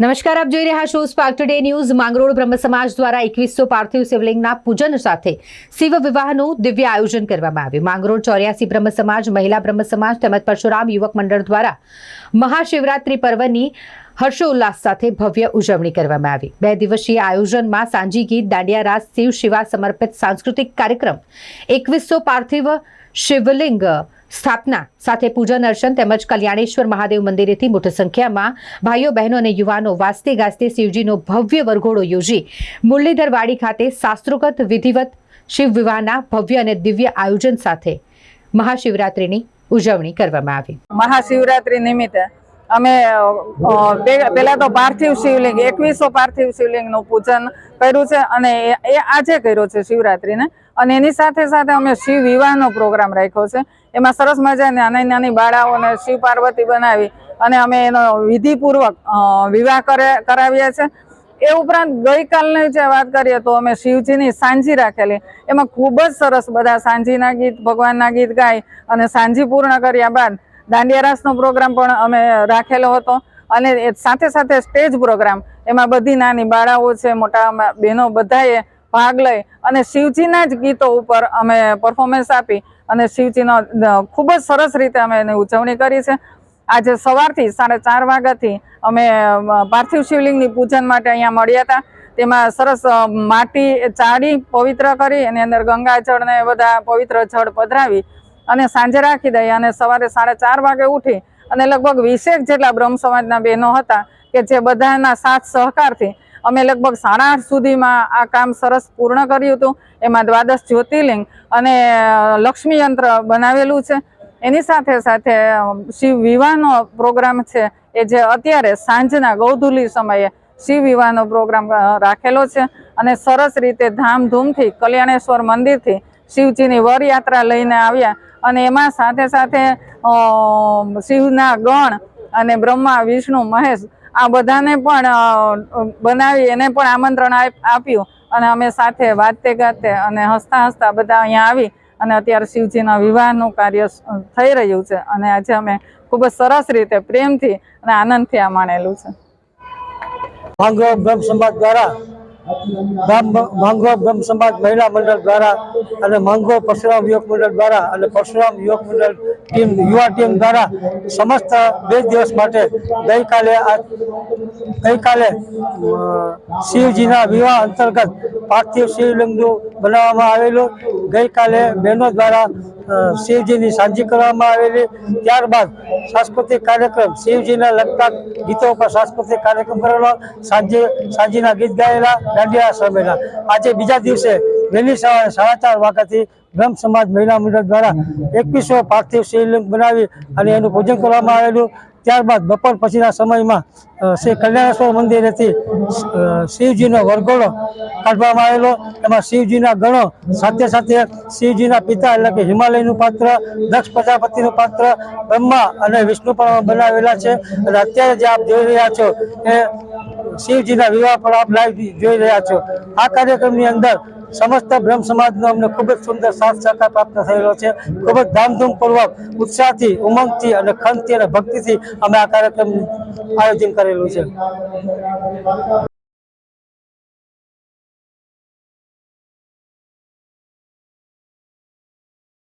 નમસ્કાર, આપ જોઈ રહ્યા છો સ્પાર્ક ટુડે ન્યૂઝ માંગરોળ બ્રહ્મ સમાજ દ્વારા એકવીસો પાર્થિવ શિવલિંગના પૂજન સાથે શિવ વિવાહનું દિવ્ય આયોજન કરવામાં આવ્યું. માંગરોળ ચોર્યાસી બ્રહ્મ સમાજ, મહિલા બ્રહ્મ સમાજ તેમજ પરશુરામ યુવક મંડળ દ્વારા મહાશિવરાત્રી પર્વની હર્ષોલ્લાસ સાથે ભવ્ય ઉજવણી કરવામાં આવી. બે દિવસીય આયોજનમાં સાંજી ગીત, દાંડિયા રાસ, શિવ શિવા સમર્પિત સાંસ્કૃતિક કાર્યક્રમ, એકવીસો પાર્થિવ શિવલિંગ સ્થાપના સાથે પૂજન અર્ચન તેમજ કલ્યાણેશ્વર મહાદેવ મંદિરેથી મોટી સંખ્યામાં ભાઈઓ, બહેનો અને યુવાનો વાસ્તે ગાજતે શિવજીનો ભવ્ય વરઘોડો યોજી મુરલીધરવાડી ખાતે શાસ્ત્રોગત વિધિવત શિવ વિવાહના ભવ્ય અને દિવ્ય આયોજન સાથે મહાશિવરાત્રિની ઉજવણી કરવામાં આવી. મહાશિવરાત્રી નિમિત્તે અમે અ, પે- પેલા તો પાર્થિવ શિવલિંગ એકવીસો પાર્થિવ શિવલિંગનું પૂજન કર્યું છે અને એ આજે કર્યો છે શિવરાત્રિને. અને એની સાથે સાથે અમે શિવ વિવાહનો પ્રોગ્રામ રાખ્યો છે. એમાં સરસ મજાની નાની નાની બાળાઓને શિવ પાર્વતી બનાવી અને અમે એનો વિધિપૂર્વક વિવાહ કરે કરાવ્યા છે. એ ઉપરાંત ગઈકાલની જે વાત કરીએ તો અમે શિવજીની સાંજી રાખેલી. એમાં ખૂબ જ સરસ બધા સાંજીના ગીત ભગવાનના ગીત ગાઈ અને સાંજી પૂર્ણ કર્યા બાદ દાંડિયા રાસનો પ્રોગ્રામ પણ અમે રાખેલો હતો. અને સાથે સાથે સ્ટેજ પ્રોગ્રામ એમાં બધી નાની બાળાઓ છે, મોટા બહેનો બધાએ ભાગ લઈ અને શિવજીના જ ગીતો ઉપર અમે પરફોર્મન્સ આપી અને શિવજીનો ખૂબ જ સરસ રીતે અમે એની ઉજવણી કરી છે. આજે સવારથી સાડા ચાર વાગ્યાથી અમે પાર્થિવ શિવલિંગની પૂજન માટે અહીંયા મળ્યા હતા. તેમાં સરસ માટી ચાળી પવિત્ર કરી, એની અંદર ગંગાજળને બધા પવિત્ર જળ પધરાવી અને સાંજે રાખી દઈએ અને સવારે સાડા ચાર વાગે ઉઠી અને લગભગ વીસેક જેટલા બ્રહ્મ સમાજના બહેનો હતા કે જે બધાના સાથ સહકારથી અમે લગભગ સાડા આઠ સુધીમાં આ કામ સરસ પૂર્ણ કર્યું હતું. એમાં દ્વાદશ જ્યોતિર્લિંગ અને લક્ષ્મીયંત્ર બનાવેલું છે. એની સાથે સાથે શિવ વિવાહનો પ્રોગ્રામ છે એ જે અત્યારે સાંજના ગૌધુલી સમયે શિવ વિવાહનો પ્રોગ્રામ રાખેલો છે. અને સરસ રીતે ધામધૂમથી કલ્યાણેશ્વર મંદિરથી શિવજીની વરયાત્રા લઈને આવ્યા અને એમાં સાથે સાથે શિવના ગણ અને બ્રહ્મા, વિષ્ણુ, મહેશ આ બધાને પણ બનાવી એને પણ આમંત્રણ આપ્યું. અને અમે સાથે વાતે ગાતે અને હસતા હસતા બધા અહીંયા આવી અને અત્યારે શિવજીના વિવાહનું કાર્ય થઈ રહ્યું છે. અને આજે અમે ખૂબ જ સરસ રીતે પ્રેમથી અને આનંદથી આ માણેલું છે. માંગરો બ્રહ્મ સમાજ દ્વારા માંગરો બ્રહ્મ સમાજ મહિલા મંડળ દ્વારા અને માંગરો પરશુરામ યુવક મંડળ દ્વારા અને પરશુરામ યુવક મંડળ ટીમ, યુવા ટીમ દ્વારા સમસ્ત બે દિવસ માટે ગઈકાલે આ, ગઈકાલે શિવજીના વિવાહ અંતર્ગત પાર્થિવ શિવલિંગનું બનાવવામાં આવેલું. ગઈકાલે બહેનો દ્વારા શિવજીની સાંજી કરવામાં આવેલી. ત્યારબાદ સાંસ્કૃતિક કાર્યક્રમ, શિવજીના લગતા ગીતો પર સાંસ્કૃતિક કાર્યક્રમ કરેલો. સાંજે સાંજીના ગીત ગાયેલા, દાંડિયા રમેલા આજે બીજા દિવસે વહેલી સવારે સાડા ચાર વાગ્યાથી બ્રહ્મ સમાજ મહિલા મંડળ દ્વારા એકવીસો પાર્થિવ શિવલિંગ બનાવી અને એનું પૂજન કરવામાં આવેલું. ત્યારબાદ બપોર પછીના સમયમાં શ્રી કલ્યાણેશ્વર મંદિરેથી શિવજીનો વરઘોડો કાઢવામાં આવેલો. એમાં શિવજીના ગણો, સાથે સાથે શિવજીના પિતા એટલે કે હિમાલયનું પાત્ર, દક્ષ પ્રજાપતિનું પાત્ર, બ્રહ્મા અને વિષ્ણુ પણ બનાવેલા છે. અને અત્યારે જે આપ જોઈ રહ્યા છો, એ શિવજીના વિવાહ પણ આપ લાઈવ જોઈ રહ્યા છો. આ કાર્યક્રમની અંદર સમસ્ત બ્રહ્મ સમાજનો અમને ખૂબ જ સુંદર સાથ સહકાર પ્રાપ્ત થયેલો છે. ખૂબ જ ધામધૂમપૂર્વક ઉત્સાહથી, ઉમંગથી અને ખંતથી અને ભક્તિથી અમે આ કાર્યક્રમનું આયોજન કરેલું છે.